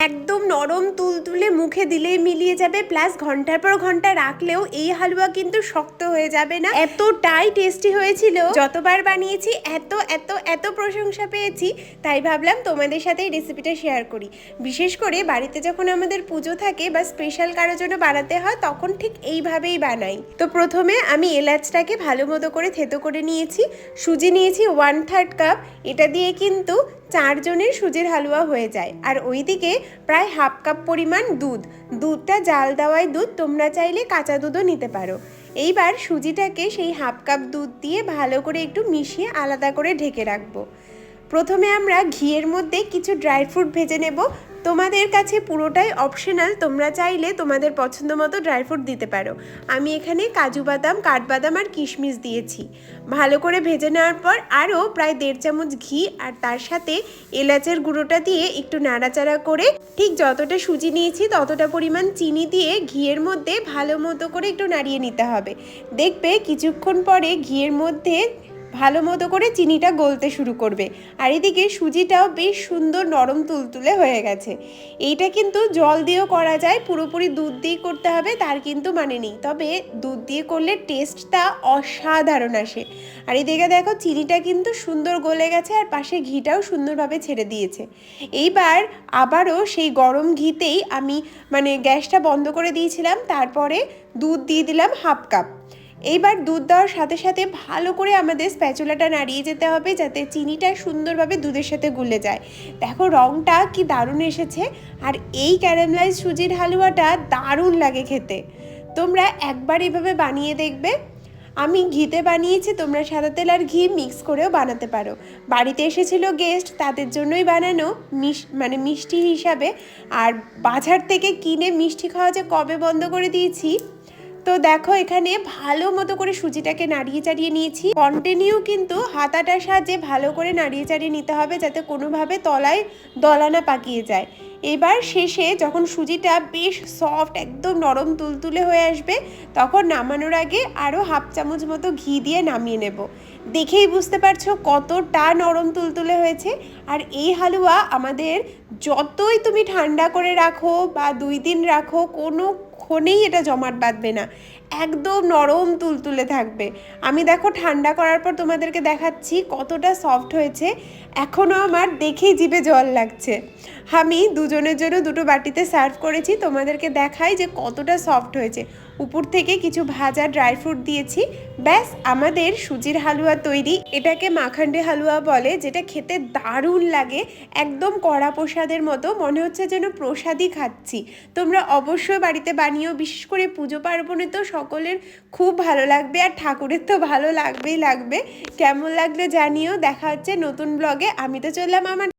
একদম নরম তুলতুলে মুখে দিলেই মিলিয়ে যাবে প্লাস ঘণ্টার পর ঘণ্টা রাখলেও এই হালুয়া কিন্তু শক্ত হয়ে যাবে না। এতটাই টেস্টি হয়েছিল। যতবার বানিয়েছি, এত এত এত প্রশংসা পেয়েছি, তাই ভাবলাম তোমাদের সাথে এই রেসিপিটা শেয়ার করি। বিশেষ করে বাড়িতে যখন আমাদের পুজো থাকে বা স্পেশাল কারোর জন্য বানাতে হয়, তখন ঠিক এইভাবেই বানাই। তো প্রথমে আমি এলাচটাকে ভালো মতো করে থেতো করে নিয়েছি। সুজি নিয়েছি ওয়ান থার্ড কাপ এটা দিয়ে কিন্তু চারজনের সুজির হালুয়া হয়ে যায়। আর ওইদিকে প্রায় হাফ কাপ পরিমাণ দুধ। দুধটা জাল দেওয়ায় দুধ তোমরা চাইলে কাঁচা দুধও নিতে পারো। এইবার সুজিটাকে সেই হাফ কাপ দুধ দিয়ে ভালো করে একটু মিশিয়ে আলাদা করে ঢেকে রাখব। প্রথমে আমরা ঘিয়ের মধ্যে কিছু ড্রাই ফ্রুট ভেজে নেব। তোমাদের কাছে পুরোটাই অপশনাল তোমরা চাইলে তোমাদের পছন্দ মতো ড্রাই ফ্রুট দিতে পারো। আমি এখানে কাজু বাদাম কাঠবাদাম আর কিশমিশ দিয়েছি। ভালো করে ভেজে নেওয়ার পর আরও প্রায় দেড় চামচ ঘি আর তার সাথে এলাচের গুঁড়োটা দিয়ে একটু নাড়াচাড়া করে ঠিক যতটা সুজি নিয়েছি ততটা পরিমাণ চিনি দিয়ে ঘিয়ের মধ্যে ভালো মতো করে একটু নাড়িয়ে নিতে হবে। দেখবে কিছুক্ষণ পরে ঘিয়ের মধ্যে ভালো মতো করে চিনিটা গলতে শুরু করবে। আর এদিকে সুজিটাও বেশ সুন্দর নরম তুলতুলে হয়ে গেছে। এইটা কিন্তু জল দিয়েও করা যায়, পুরোপুরি দুধ দিয়ে করতে হবে, তার কিন্তু মানে নেই। তবে দুধ দিয়ে করলে টেস্টটা অসাধারণ আসে। আর এদিকে দেখো, চিনিটা কিন্তু সুন্দর গলে গেছে আর পাশে ঘিটাও সুন্দরভাবে ছেড়ে দিয়েছে। এইবার আবারও সেই গরম ঘিতেই আমি মানে গ্যাসটা বন্ধ করে দিয়েছিলাম, তারপরে দুধ দিয়ে দিলাম হাফ কাপ। এইবার দুধ দেওয়ার সাথে সাথে ভালো করে আমাদের স্প্যাচুলাটা নাড়িয়ে যেতে হবে যাতে চিনিটা সুন্দরভাবে দুধের সাথে গুলে যায়। দেখো রঙটা কি দারুণ এসেছে আর এই ক্যারামেলাইজ সুজির হালুয়াটা দারুণ লাগে খেতে। তোমরা একবার এভাবে বানিয়ে দেখবে। আমি ঘিতে বানিয়েছি, তোমরা সাদা তেল আর ঘি মিক্স করেও বানাতে পারো। বাড়িতে এসেছিল গেস্ট, তাদের জন্যই বানানো মিশ মানে মিষ্টি হিসাবে। আর বাজার থেকে কিনে মিষ্টি খাওয়া যে কবে বন্ধ করে দিয়েছি তো দেখো, এখানে ভালো মতো করে সুজিটাকে নাড়িয়ে চাড়িয়ে নিয়েছি। কন্টিনিউ কিন্তু হাতাটার সাহায্যে ভালো করে নাড়িয়ে চাড়িয়ে নিতে হবে যাতে কোনোভাবে তলায় দলানা পাকিয়ে যায়। এবার শেষে যখন সুজিটা বেশ সফট একদম নরম তুলতুলে হয়ে আসবে, তখন নামানোর আগে আরও হাফ চামচ মতো ঘি দিয়ে নামিয়ে নেব। দেখেই বুঝতে পারছ কতটা নরম তুলতুলে হয়েছে। আর এই হালুয়া আমাদের যতই তুমি ঠান্ডা করে রাখো বা দুই দিন রাখো, কোনো ক্ষণেই এটা জমাট বাঁধবে না। একদম নরম তুলতুলে থাকবে। আমি দেখো ঠান্ডা করার পর তোমাদেরকে দেখাচ্ছি কতটা সফট হয়েছে। এখনও আমার দেখেই জিভে জল লাগছে। আমি দুজনের জন্য দুটো বাটিতে সার্ভ করেছি। তোমাদেরকে দেখাই যে কতটা সফট হয়েছে। উপর থেকে কিছু ভাজা ড্রাই ফ্রুট দিয়েছি। ব্যাস, আমাদের সুজির হালুয়া তৈরি। এটাকে মাখান্ডে হালুয়া বলে, যেটা খেতে দারুণ লাগে। একদম কড়া প্রসাদের মতো। মনে হচ্ছে যেন প্রসাদই খাচ্ছি। তোমরা অবশ্যই বাড়িতে বানিয়েও, বিশেষ করে পুজো পার্বণে তো সকলের খুব ভালো লাগবে আর ঠাকুরের তো ভালো লাগবেই লাগবে। কেমন লাগল জানিও। দেখা হচ্ছে নতুন ব্লগে আমি তো চললাম আমার